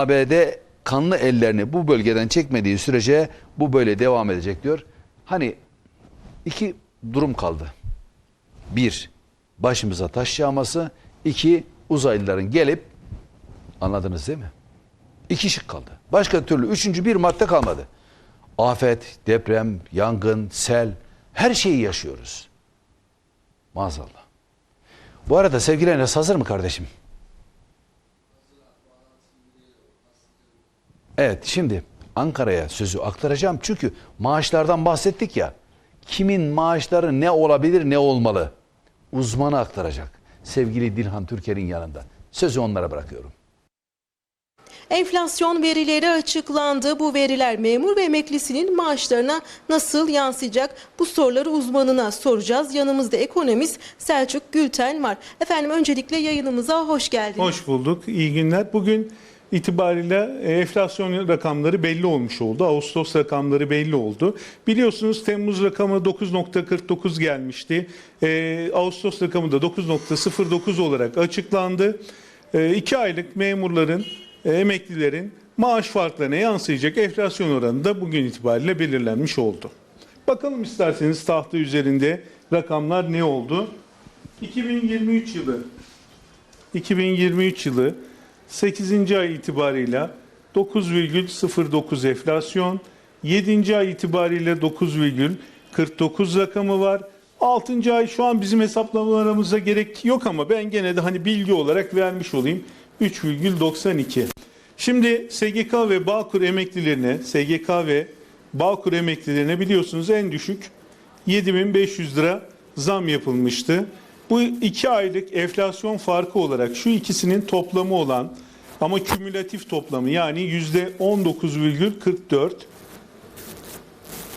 ABD kanlı ellerini bu bölgeden çekmediği sürece bu böyle devam edecek diyor. Hani iki durum kaldı. Bir, başımıza taş yağması. iki uzaylıların gelip anladınız değil mi? İki şık kaldı. Başka türlü üçüncü bir madde kalmadı. Afet, deprem, yangın, sel her şeyi yaşıyoruz. Maazallah. Bu arada sevgili Enes hazır mı kardeşim? Evet şimdi Ankara'ya sözü aktaracağım. Çünkü maaşlardan bahsettik ya. Kimin maaşları ne olabilir ne olmalı? Uzmanı aktaracak. Sevgili Dilhan Türker'in yanında. Sözü onlara bırakıyorum. Enflasyon verileri açıklandı. Bu veriler memur ve emeklisinin maaşlarına nasıl yansıyacak? Bu soruları uzmanına soracağız. Yanımızda ekonomist Selçuk Gülten var. Efendim öncelikle yayınımıza hoş geldiniz. Hoş bulduk. İyi günler. Bugün itibariyle e, enflasyon rakamları belli olmuş oldu. Ağustos rakamları belli oldu. Biliyorsunuz Temmuz rakamı 9.49 gelmişti. E, Ağustos rakamı da 9.09 olarak açıklandı. 2 aylık memurların, e, emeklilerin maaş farklarına yansıyacak enflasyon oranı da bugün itibariyle belirlenmiş oldu. Bakalım isterseniz tahta üzerinde rakamlar ne oldu? 2023 yılı 2023 yılı 8. ay itibarıyla 9,09 enflasyon, 7. ay itibariyle 9,49 rakamı var. 6. ay şu an bizim hesaplamalarımıza gerek yok ama ben gene de hani bilgi olarak vermiş olayım. 3,92. Şimdi SGK ve Bağkur emeklilerine, SGK ve Bağkur emeklilerine biliyorsunuz en düşük 7500 lira zam yapılmıştı. Bu iki aylık enflasyon farkı olarak şu ikisinin toplamı olan ama kümülatif toplamı yani yüzde 19,44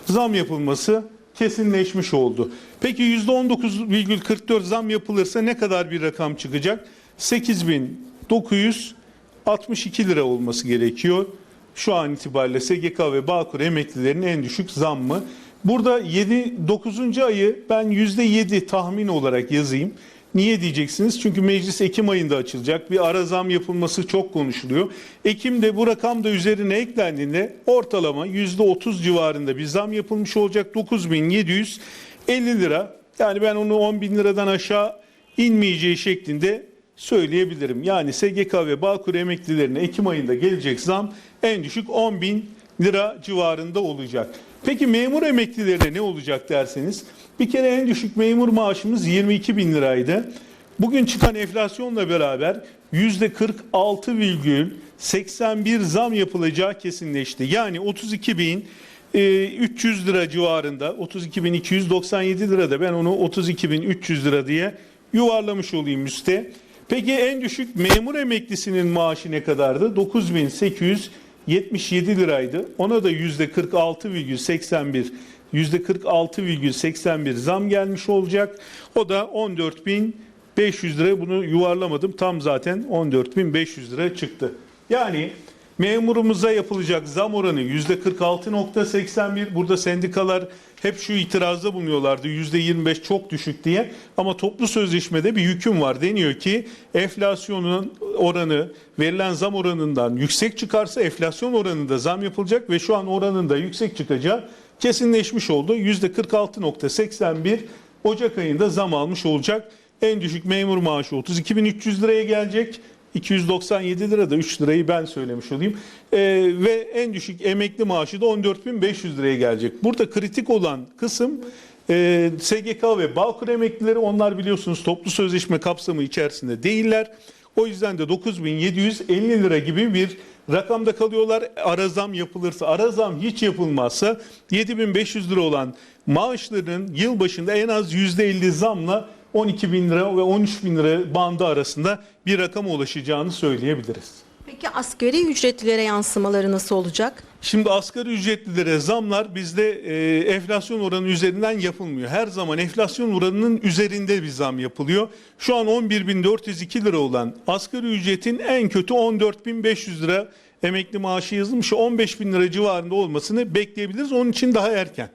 zam yapılması kesinleşmiş oldu. Peki %19,44 zam yapılırsa ne kadar bir rakam çıkacak? 8962 lira olması gerekiyor. Şu an itibariyle SGK ve Bağkur emeklilerinin en düşük zammı. Burada 7 9. ayı ben %7 tahmin olarak yazayım. Niye diyeceksiniz? Çünkü meclis Ekim ayında açılacak. Bir ara zam yapılması çok konuşuluyor. Ekim'de bu rakam da üzerine eklendiğinde ortalama %30 civarında bir zam yapılmış olacak. 9750 lira. Yani ben onu 10 bin liradan aşağı inmeyeceği şeklinde söyleyebilirim. Yani SGK ve Bağkur emeklilerine Ekim ayında gelecek zam en düşük 10 bin lira civarında olacak. Peki memur emeklilerine ne olacak derseniz bir kere en düşük memur maaşımız 22 bin liraydı. Bugün çıkan enflasyonla beraber %46,81 zam yapılacağı kesinleşti. Yani 32 bin 300 lira civarında 32.297 lirada ben onu 32.300 lira diye yuvarlamış olayım üste. Peki en düşük memur emeklisinin maaşı ne kadardı? 9877 liraydı. Ona da %46,81 %46,81 zam gelmiş olacak. O da 14.500 lira bunu yuvarlamadım. Tam zaten 14.500 lira çıktı. Yani memurumuza yapılacak zam oranı %46.81. Burada sendikalar hep şu itirazda bulunuyorlardı %25 çok düşük diye. Ama toplu sözleşmede bir hüküm var. Deniyor ki enflasyonun oranı verilen zam oranından yüksek çıkarsa enflasyon oranında zam yapılacak ve şu an oranında yüksek çıkacağı kesinleşmiş oldu. %46.81 Ocak ayında zam almış olacak. En düşük memur maaşı 32.300 liraya gelecek. 297 lira da 3 lirayı ben söylemiş olayım. Ee, ve en düşük emekli maaşı da 14.500 liraya gelecek. Burada kritik olan kısım e, SGK ve Bağkur emeklileri onlar biliyorsunuz toplu sözleşme kapsamı içerisinde değiller. O yüzden de 9750 lira gibi bir rakamda kalıyorlar. Ara zam yapılırsa, ara zam hiç yapılmazsa 7500 lira olan maaşlarının yıl başında en az %50 zamla 12 bin lira ve 13 bin lira bandı arasında bir rakama ulaşacağını söyleyebiliriz. Peki asgari ücretlilere yansımaları nasıl olacak? Şimdi asgari ücretlilere zamlar bizde e, enflasyon oranı üzerinden yapılmıyor. Her zaman enflasyon oranının üzerinde bir zam yapılıyor. Şu an 11.402 lira olan asgari ücretin en kötü 14.500 lira emekli maaşı yazılmış. 15 bin lira civarında olmasını bekleyebiliriz. Onun için daha erken.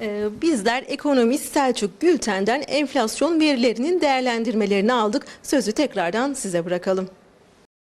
Ee, bizler ekonomist Selçuk Gülten'den enflasyon verilerinin değerlendirmelerini aldık. Sözü tekrardan size bırakalım.